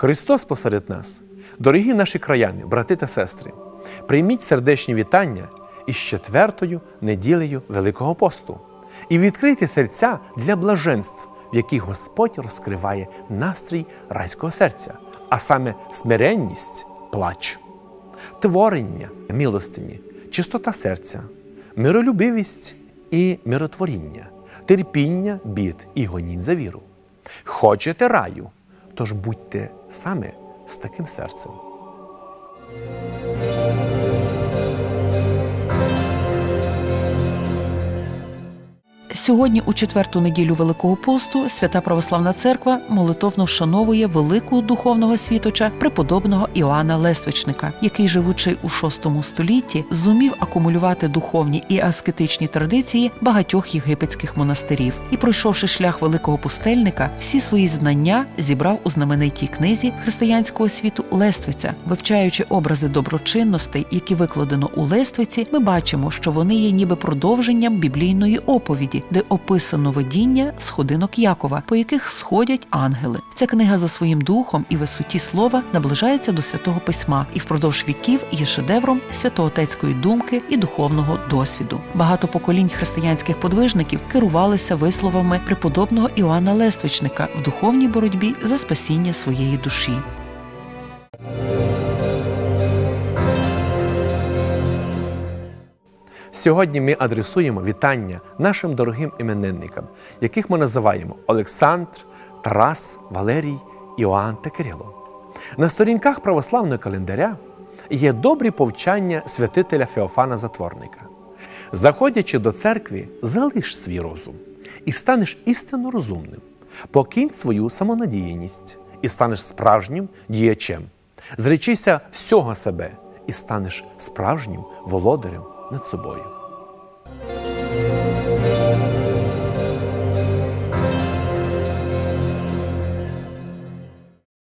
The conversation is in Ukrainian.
Христос посеред нас, дорогі наші краяни, брати та сестри, прийміть сердечні вітання із четвертою неділею Великого посту. І відкрийте серця для блаженств, в яких Господь розкриває настрій райського серця, а саме смиренність, плач, творення, милостині, чистота серця, миролюбивість і миротворіння, терпіння, бід і гонінь за віру. Хочете раю, тож будьте саме з таким серцем. Сьогодні, у четверту неділю Великого посту, Свята Православна Церква молитовно вшановує великого духовного світоча преподобного Іоанна Лествичника, який, живучи у VI столітті, зумів акумулювати духовні і аскетичні традиції багатьох єгипетських монастирів і, пройшовши шлях великого пустельника, всі свої знання зібрав у знаменитій книзі християнського світу Лествиця. Вивчаючи образи доброчинностей, які викладено у Лествиці, ми бачимо, що вони є ніби продовженням біблійної оповіді, де описано видіння сходинок Якова, по яких сходять ангели. Ця книга за своїм духом і висоті слова наближається до святого письма і впродовж віків є шедевром святоотецької думки і духовного досвіду. Багато поколінь християнських подвижників керувалися висловами преподобного Іоанна Лествичника в духовній боротьбі за спасіння своєї душі. Сьогодні ми адресуємо вітання нашим дорогим іменинникам, яких ми називаємо Олександр, Тарас, Валерій, Іоанн та Кирило. На сторінках православного календаря є добрі повчання святителя Феофана Затворника. Заходячи до церкви, залиш свій розум і станеш істинно розумним, покинь свою самонадіяність і станеш справжнім діячем. Зречися всього себе і станеш справжнім володарем над собою.